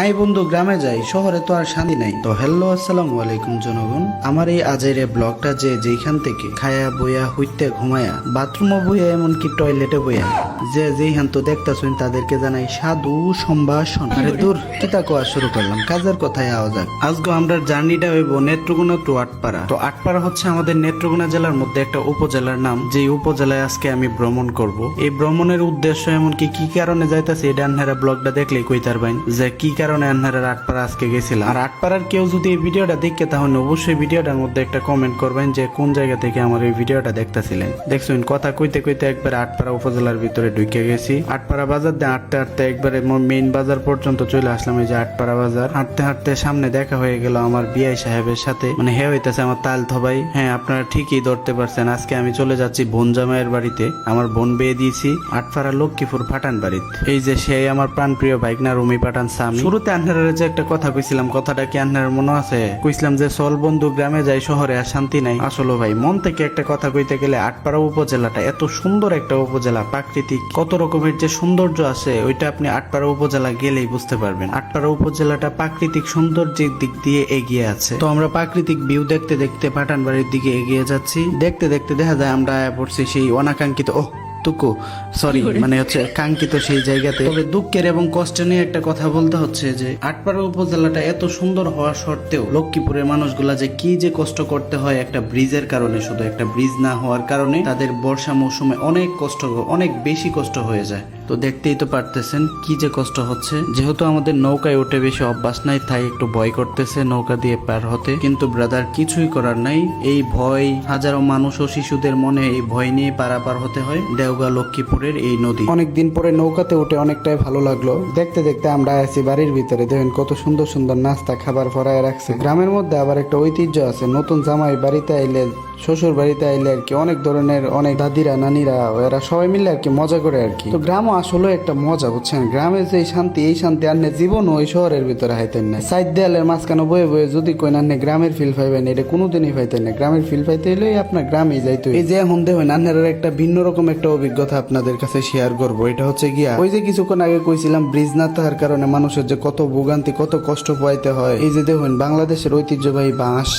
I বন্ধু, গ্রামে যাই, শহরে তো আর শান্তি নাই। তো হ্যালো, আসসালামু আলাইকুম জনগণ। আমার এই আজের ব্লগটা যে যেখান থেকে খায়া, বইয়া, হইতে, ঘুমায়া বাথরুমও বইয়া, এমনকি টয়লেটে বইয়া, যে যেইখান তো দেখতাছুন, তাদেরকে জানাই সাধু সম্ভাষণ। আরে দূর কিতা কোয়া শুরু করলাম? কাজের কথায় আওয়া যাক। আজকে আমরা জার্নিটা হইব নেত্রকোনা টু আটপাড়া। তো আটপাড়া হচ্ছে আমাদের নেত্রকোনা জেলার মধ্যে একটা উপজেলার নাম যে উপজেলায় আজকে আমি ভ্রমণ করব। এই ভ্রমণের উদ্দেশ্য এমনকি কি কারণে যাইতাছে, এটা আনহারা ব্লগটা দেখলেই কইতার বাইন, যে কি কারণে আনহারা আটপাড়া আজকে গেছিলাম আর আটপাড়ার কেউ যদি এই ভিডিওটা দেখে, তাহলে অবশ্যই ভিডিওটার মধ্যে একটা কমেন্ট করবেন যে কোন জায়গা থেকে আমার এই ভিডিওটা দেখতেছিলেন। দেখছেন, কথা কইতে কইতে একবার আটপাড়া উপজেলার ভিতরে ঢুকে গেছি। আটপাড়া বাজার দিয়ে হাঁটতে হাঁটতে একবারে মেইন বাজার পর্যন্ত চলে আসলাম এই যে আটপাড়া বাজার। হাঁটতে হাঁটতে সামনে দেখা হয়ে গেল আমার বিআই সাহেবের সাথে। মানে হে হইতেছে আমার তাল থবাই। হ্যাঁ আপনারা ঠিকই ধরতে পারছেন। আজকে আমি চলে যাচ্ছি বোন জামাইয়ের বাড়িতে। আমার বোন বিয়ে দিয়েছি আটপাড়া লক্ষ্মীপুর পাঠান বাড়িতে এই যে সেই আমার প্রাণপ্রিয় বাইক না রুমি পাঠান স্বামী। শুরুতে আন্ধারের যে একটা কথা কইছিলাম, কথাটা কি আন্ধারের মনে আছে? কইছিলাম যে, চল বন্ধু, গ্রামে যাই, শহরে আর শান্তি নাই। আসলে ভাই, মন থেকে একটা কথা কইতে গেলে আটপাড়া উপজেলাটা এত সুন্দর একটা উপজেলা, প্রাকৃতিক, কত রকমের যে সৌন্দর্য আছে, ওইটা আপনি আটপাড়া উপজেলা গেলেই বুঝতে পারবেন। আটপাড়া উপজেলাটা প্রাকৃতিক সৌন্দর্যের দিক দিয়ে এগিয়ে আছে। তো আমরা প্রাকৃতিক ভিউ দেখতে দেখতে পাঠান বাড়ির দিকে এগিয়ে যাচ্ছি। দেখতে দেখতে দেখা যায় আমরা পড়ছি সেই অনাকাঙ্ক্ষিত ও টুকু সরি মানে হচ্ছে কাঙ্ক্ষিত সেই জায়গাতে। তবে দুঃখের এবং কষ্ট নিয়ে একটা কথা বলতে হচ্ছে যে আটপাড়া উপজেলাটা এত সুন্দর হওয়া সত্ত্বেও লক্ষ্মীপুরের মানুষগুলা যে কি যে কষ্ট করতে হয় একটা ব্রিজের কারণে শুধু একটা ব্রিজ না হওয়ার কারণে তাদের বর্ষা মৌসুমে অনেক কষ্ট অনেক বেশি কষ্ট হয়ে যায়। তো দেখতেই তো পারতেছেন কি যে কষ্ট হচ্ছে। যেহেতু আমাদের নৌকায় উঠে বেশি অভ্যাস নাই তাই একটু ভয় করতেছে নৌকা দিয়ে পার হতে। কিন্তু ব্রাদার কিছুই করার নাই। এই ভয় হাজারো মানুষ ও শিশুদের মনে এই ভয় নিয়ে পারাপার হতে হয়। দেওগা লক্ষ্মীপুরের এই নদী। অনেকদিন পরে নৌকাতে উঠে অনেকটাই ভালো লাগল। দেখতে দেখতে আমরা আছি বাড়ির ভিতরে। দেখেন কত সুন্দর সুন্দর নাস্তা খাবার ফরায় রাখছে। গ্রামের মধ্যে আবার একটা ঐতিহ্য আছে। নতুন জামাই বাড়িতে আইলে শ্বশুর বাড়িতে আইলে আর কি অনেক ধরনের, অনেক দাদিরা, নানিরা এরা সবাই মিলে আর কি মজা করে আর কি। তো গ্রামও আসলে একটা মজা, বুঝছেন? গ্রামে যে শান্তি, এই শান্তি আর জীবন ওই শহরের ভিতরে হাইতেন না। সাইড দেয়ালের মাঝখানে বয়ে বয়ে যদি কই না গ্রামের ফিল পাইবেন, এটা কোনোদিনই পাইতেন না। গ্রামের ফিল পাইতে হলে আপনার গ্রামেই যাইতে। এই যে এখন দেখবেন আন্নার একটা ভিন্ন রকম একটা অভিজ্ঞতা আপনাদের কাছে শেয়ার করব। এটা হচ্ছে গিয়া, ওই যে কিছুক্ষণ আগে কইছিলাম, ব্রিজ না থাকার কারণে মানুষের যে কত ভোগান্তি, কত কষ্ট পাইতে হয়। এই যে দেখুন, বাংলাদেশের ঐতিহ্যবাহী বাঁশ।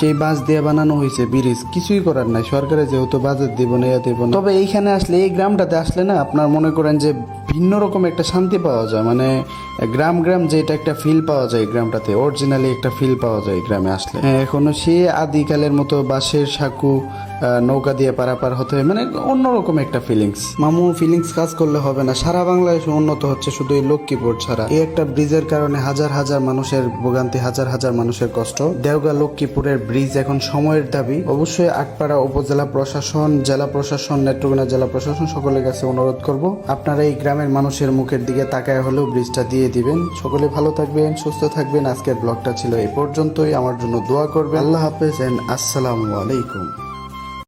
সেই বাঁশ দিয়ে বানানো হয়েছে ব্রিজ। কিছুই করার নাই। সরকারে যেহেতু বাজেট দিব না দিব না। তবে এইখানে আসলে এই গ্রামটাতে আসলে না আপনার মনে করেন যে ভিন্ন রকম একটা শান্তি পাওয়া যায়। মানে গ্রাম গ্রাম যে এটা একটা ফিল পাওয়া যায় গ্রামটাতে। অরিজিনালি একটা ফিল পাওয়া যায় গ্রামে আসলে। হ্যাঁ, এখনও সে আদিকালের মতো বাঁশের সাঁকু নৌকা দিয়ে পারাপার হতে হয়। মানে অন্যরকম একটা ফিলিংস মামু ফিলিংস কাজ করলে হবে না। সারা বাংলাদেশে উন্নত হচ্ছে শুধু এই লক্ষ্মীপুর ছাড়া। এই একটা ব্রিজের কারণে হাজার হাজার মানুষের ভোগান্তি, হাজার হাজার মানুষের কষ্ট। দেওগা লক্ষ্মীপুরের ব্রিজ এখন সময়ের দাবি। অবশ্যই আটপাড়া উপজেলা প্রশাসন, জেলা প্রশাসন, নেত্রকোনা জেলা প্রশাসন সকলের কাছে অনুরোধ করব, আপনারা এই গ্রামের মানুষের মুখের দিকে তাকায় হলেও ব্রিজটা দিয়ে দিবেন। সকলে ভালো থাকবেন, সুস্থ থাকবেন। আজকের ব্লগটা ছিল এই পর্যন্তই। আমার জন্য দোয়া করবেন। আল্লাহ হাফেজ এন্ড আসসালামু আলাইকুম।